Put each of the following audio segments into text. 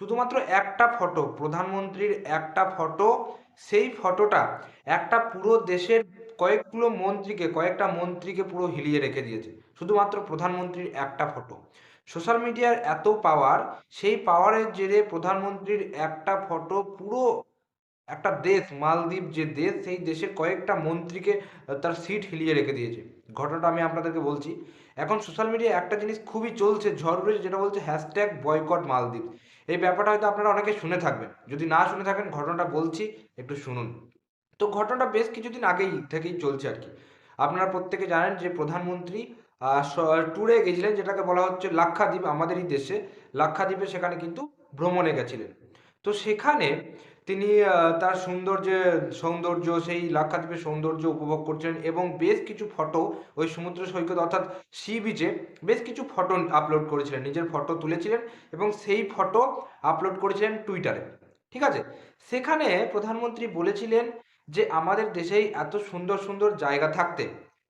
শুধুমাত্র একটা ফটো প্রধানমন্ত্রীর একটা ফটো সেই ফটোটা একটা পুরো দেশের কয়েকগুলো মন্ত্রীকে, কয়েকটা মন্ত্রীকে পুরো হিলিয়ে রেখে দিয়েছে। শুধুমাত্র প্রধানমন্ত্রীর একটা ফটো সোশ্যাল মিডিয়ার এত পাওয়ার সেই পাওয়ারের জেরে প্রধানমন্ত্রীর একটা ফটো পুরো একটা দেশ, মালদ্বীপ যে দেশ, সেই দেশের কয়েকটা মন্ত্রীকে, তার সিট হিলিয়ে রেখে দিয়েছে। ঘটনাটা আমি আপনাদেরকে বলছি। এখন সোশ্যাল মিডিয়ায় একটা জিনিস খুবই চলছে, ঝড় উঠেছে, যেটা বলছে হ্যাশট্যাগ বয়কট মালদ্বীপ। এই ব্যাপারটা হয়তো আপনারা অনেকে শুনে থাকবেন। যদি না শুনে থাকেন, ঘটনাটা বলছি, একটু শুনুন। তো ঘটনাটা বেশ কিছুদিন আগেই থেকেই চলছে আর কি। আপনারা প্রত্যেকে জানেন যে প্রধানমন্ত্রী ট্যুরে গেছিলেন, যেটাকে বলা হচ্ছে লাক্ষাদ্বীপ, আমাদেরই দেশে। লাক্ষাদ্বীপে সেখানে কিন্তু ভ্রমণে গেছিলেন। তো সেখানে তিনি তার সৌন্দর্যে, সৌন্দর্য, সেই লাক্ষাদ্বীপের সৌন্দর্য উপভোগ করছিলেন এবং বেশ কিছু ফটো ওই সমুদ্র সৈকত অর্থাৎ সি বিচে বেশ কিছু ফটো আপলোড করেছিলেন, নিজের ফটো তুলেছিলেন এবং সেই ফটো আপলোড করেছিলেন টুইটারে ঠিক আছে? সেখানে প্রধানমন্ত্রী বলেছিলেন যে, আমাদের দেশেই এত সুন্দর সুন্দর জায়গা থাকতে,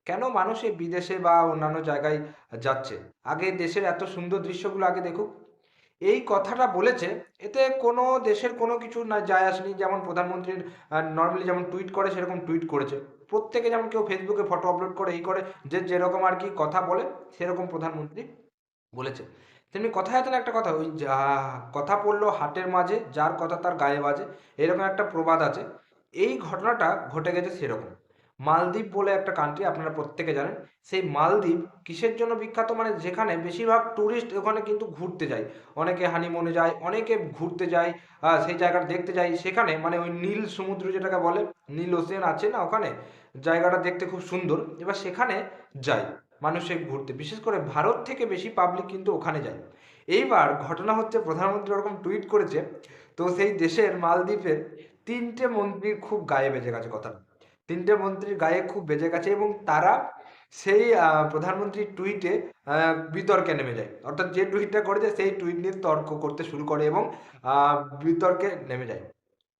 কেন মানুষ এই বিদেশে বা অন্যান্য জায়গায় যাচ্ছে? আগে দেশের এত সুন্দর দৃশ্যগুলো আগে দেখুক। এই কথাটা বলেছে, এতে কোনো দেশের কোনো কিছু না যায় আসেনি। যেমন প্রধানমন্ত্রীর নর্মালি যেমন টুইট করে, সেরকম টুইট করেছে। প্রত্যেকে যেমন কেউ ফেসবুকে ফটো আপলোড করে, এই করে, যে যেরকম আর কি কথা বলে, সেরকম প্রধানমন্ত্রী বলেছে। তেমনি কথায় আছে না একটা কথা, ওই যা, কথা পড়ল হাটের মাঝে, যার কথা তার গায়ে বাজে, এরকম একটা প্রবাদ আছে। এই ঘটনাটা ঘটে গেছে সেরকম। মালদ্বীপ বলে একটা কান্ট্রি আপনারা প্রত্যেকে জানেন। সেই মালদ্বীপ কিসের জন্য বিখ্যাত? মানে যেখানে বেশিরভাগ ট্যুরিস্ট ওখানে কিন্তু ঘুরতে যায়। অনেকে হানিমুনে যায়, অনেকে ঘুরতে যায় সেই জায়গাটা দেখতে যায়। সেখানে মানে ওই নীল সমুদ্র যেটাকে বলে, নীল ওশেন আছে না ওখানে? জায়গাটা দেখতে খুব সুন্দর। এবার সেখানে যায়, মানুষে ঘুরতে। বিশেষ করে ভারত থেকে বেশি পাবলিক কিন্তু ওখানে যায়। এইবার ঘটনা হচ্ছে, প্রধানমন্ত্রী ওরকম টুইট করেছে, তো সেই দেশের মালদ্বীপের তিনটে মন্ত্রীর খুব গায়ে বেজে গেছে কথাটা। তিনটে মন্ত্রীর গায়ে খুব বেজে গেছে এবং তারা সেই প্রধানমন্ত্রীর টুইটে বিতর্কে নেমে যায়। অর্থাৎ যে টুইটটা করেছে সেই টুইট নিয়ে তর্ক করতে শুরু করে এবং বিতর্কে নেমে যায়।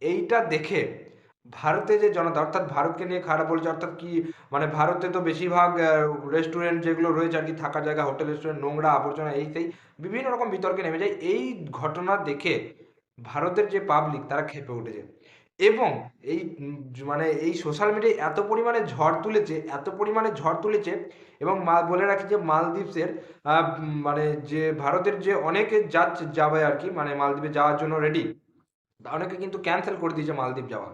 এইটা দেখে ভারতে যে জনতা, অর্থাৎ ভারতকে নিয়ে খারাপ বলছে, অর্থাৎ কি মানে ভারতে তো বেশিরভাগ রেস্টুরেন্ট যেগুলো রয়েছে আর কি, থাকার জায়গা, হোটেল রেস্টুরেন্ট নোংরা আবর্জনা, এই সেই বিভিন্ন রকম বিতর্কে নেমে যায়। এই ঘটনা দেখে ভারতের যে পাবলিক তারা খেপে উঠেছে। এবং এই মানে এই সোশ্যাল মিডিয়ায় এত পরিমাণে ঝড় তুলেছে, এত পরিমাণে ঝড় তুলেছে এবং মা, বলে রাখি যে মালদ্বীপসের মানে যে ভারতের যে অনেকে যাচ্ছে, যাবে আর কি মানে মালদ্বীপে যাওয়ার জন্য রেডি অনেকে কিন্তু ক্যান্সেল করে দিয়েছে মালদ্বীপ যাওয়া।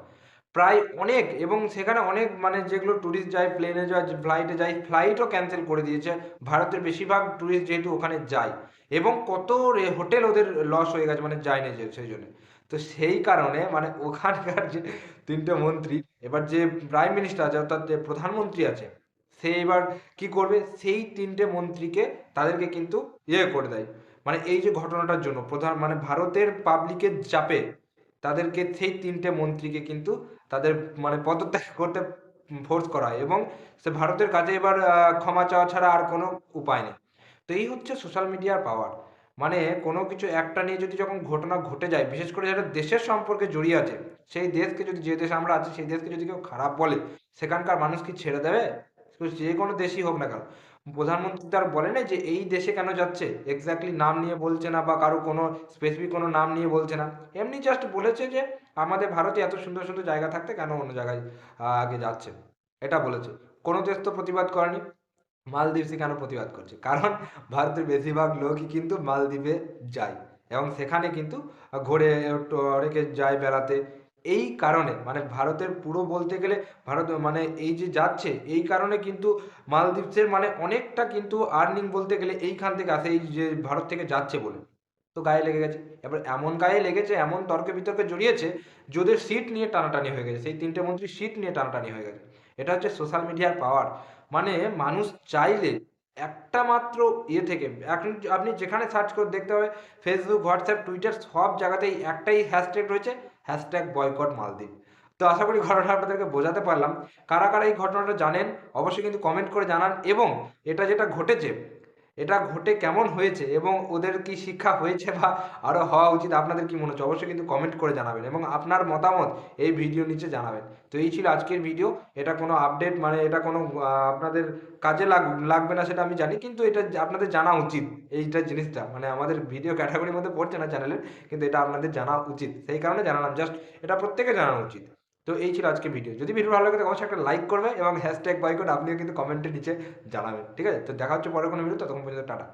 প্রায় অনেক এবং সেখানে অনেক মানে যেগুলো ট্যুরিস্ট যায় প্লেনে যায় ফ্লাইটে যায় ফ্লাইটও ক্যান্সেল করে দিয়েছে, ভারতের বেশিরভাগ ট্যুরিস্ট যেহেতু ওখানে যায় এবং কত হোটেল ওদের লস হয়ে গেছে মানে যায় না সেই জন্য। তো সেই কারণে মানে ওখানকার যে তিনটে মন্ত্রী, এবার যে প্রাইম মিনিস্টার আছে অর্থাৎ যে প্রধানমন্ত্রী আছে, সে এবার কি করবে? সেই তিনটে মন্ত্রীকে তাদেরকে কিন্তু ইয়ে করে দেয়। মানে এই যে ঘটনাটার জন্য প্রধান মানে ভারতের পাবলিকের চাপে তাদেরকে সেই তিনটে মন্ত্রীকে কিন্তু তাদের মানে পদত্যাগ করতে ফোর্স করা হয় এবং সে ভারতের কাছে এবার ক্ষমা চাওয়া ছাড়া আর কোনো উপায় নেই। তো এই হচ্ছে সোশ্যাল মিডিয়ার পাওয়ার মানে কোনো কিছু একটা নিয়ে যদি যখন ঘটনা ঘটে যায়, বিশেষ করে যারা দেশের সম্পর্কে জড়িয়ে আছে, সেই দেশকে যদি, যে দেশে আমরা আছি, সেই দেশকে যদি কেউ খারাপ বলে, সেখানকার মানুষ কি ছেড়ে দেবে? যে কোনো দেশই হোক না কেন। প্রধানমন্ত্রী তার বলে না যে এই দেশে কেন যাচ্ছে? এক্স্যাক্টলি নাম নিয়ে বলছে না বা কারও কোনো স্পেসিফিক কোনো নাম নিয়ে বলছে না। এমনি জাস্ট বলেছে যে, আমাদের ভারতে এত সুন্দর সুন্দর জায়গা থাকতে কেন অন্য জায়গায় আগে যাচ্ছে? এটা বলেছে। কোনো দেশ তো প্রতিবাদ করেনি। মালদ্বীপসে কেন প্রতিবাদ করছে? কারণ ভারতের বেশিরভাগ লোকই কিন্তু মালদ্বীপে যায় এবং সেখানে কিন্তু ঘুরে অনেকে যায় বেড়াতে। এই কারণে মানে ভারতের পুরো বলতে গেলে ভারত মানে এই যে যাচ্ছে, এই কারণে কিন্তু মালদ্বীপসের মানে অনেকটা কিন্তু আর্নিং বলতে গেলে এইখান থেকে আসে, এই যে ভারত থেকে যাচ্ছে বলে। তো গায়ে লেগে গেছে। এবার এমন গায়ে লেগেছে, এমন তর্কে বিতর্কে জড়িয়েছে যে ওদের সিট নিয়ে টানাটানি হয়ে গেছে, সেই তিনটে মন্ত্রী সিট নিয়ে টানাটানি হয়ে গেছে। এটা হচ্ছে সোশ্যাল মিডিয়ার পাওয়ার মানে মানুষ চাইলে একটা মাত্র ইয়ে থেকে, এখন আপনি যেখানে সার্চ করে, দেখতে হবে ফেসবুক হোয়াটসঅ্যাপ টুইটার সব জায়গাতেই একটাই হ্যাশট্যাগ রয়েছে হ্যাশট্যাগ বয়কট মালদ্বীপ। তো আশা করি ঘটনাটা আপনাদেরকে বোঝাতে পারলাম। কারা কারা এই ঘটনাটা জানেন, অবশ্যই কিন্তু কমেন্ট করে জানান এবং এটা যেটা ঘটেছে এটা ঘটে কেমন হয়েছে এবং ওদের কি শিক্ষা হয়েছে বা আরও হওয়া উচিত, আপনাদের কি মনে হচ্ছে? অবশ্যই কিন্তু কমেন্ট করে জানাবেন এবং আপনার মতামত এই ভিডিও নিচে জানাবেন। তো এই ছিল আজকের ভিডিও এটা কোনো আপডেট মানে এটা কোনো আপনাদের কাজে লাগ লাগবে না সেটা আমি জানি, কিন্তু এটা আপনাদের জানা উচিত এইটা জিনিসটা। মানে আমাদের ভিডিও ক্যাটাগরির মধ্যে পড়ছে না চ্যানেলের কিন্তু এটা আপনাদের জানা উচিত। সেই কারণে জানালাম জাস্ট এটা প্রত্যেকে জানানো উচিত। তো এই ছিল আজকে ভিডিও যদি ভিডিও ভালো লাগে তো অবশ্যই একটা লাইক করবে এবং হ্যাশট্যাগ বয়কট আপনিও কিন্তু কমেন্টের নিচে জানাবেন, ঠিক আছে? তো দেখা হচ্ছে পরে কোনো ভিডিও ততক্ষণ পর্যন্ত টাটা।